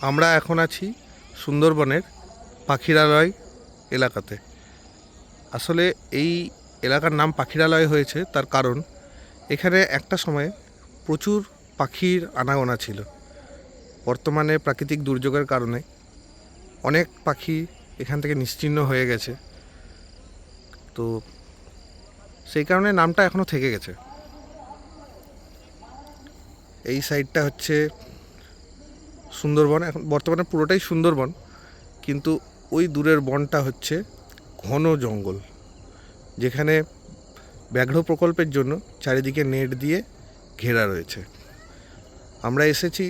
আমরা এখন আছি সুন্দরবনের পাখিরালয় এলাকাতে। আসলে এই এলাকার নাম পাখিরালয় হয়েছে তার কারণ, এখানে একটা সময়ে প্রচুর পাখির আনাগোনা ছিল। বর্তমানে প্রাকৃতিক দুর্যোগের কারণে অনেক পাখি এখান থেকে নিশ্চিহ্ন হয়ে গেছে। তো সেই কারণে নামটা এখনও থেকে গেছে। এই সাইডটা হচ্ছে সুন্দরবন, এখন বর্তমানে পুরোটাই সুন্দরবন, কিন্তু ওই দূরের বনটা হচ্ছে ঘন জঙ্গল, যেখানে ব্যাঘ্র প্রকল্পের জন্য চারিদিকে নেট দিয়ে ঘেরা রয়েছে। আমরা এসেছি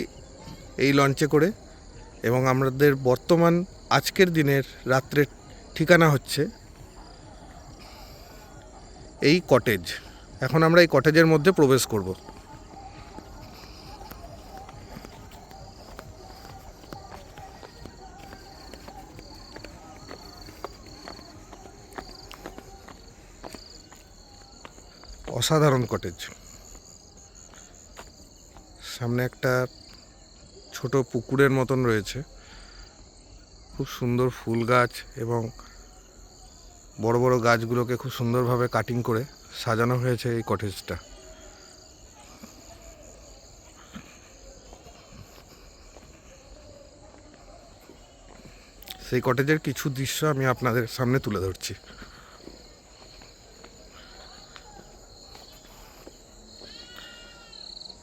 এই লঞ্চে করে, এবং আমাদের বর্তমান আজকের দিনের রাত্রের ঠিকানা হচ্ছে এই কটেজ এখন আমরা এই কটেজের মধ্যে প্রবেশ করব। অসাধারণ কটেজ সামনে একটা ছোট পুকুরের মতন রয়েছে। খুব সুন্দর ফুল গাছ এবং বড় বড় গাছগুলোকে খুব সুন্দরভাবে কাটিং করে সাজানো হয়েছে এই কটেজটা সেই কটেজের কিছু দৃশ্য আমি আপনাদের সামনে তুলে ধরছি।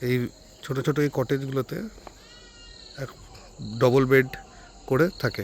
এই ছোট ছোট এই কটেজগুলোতে এক ডবল বেড করে থাকে।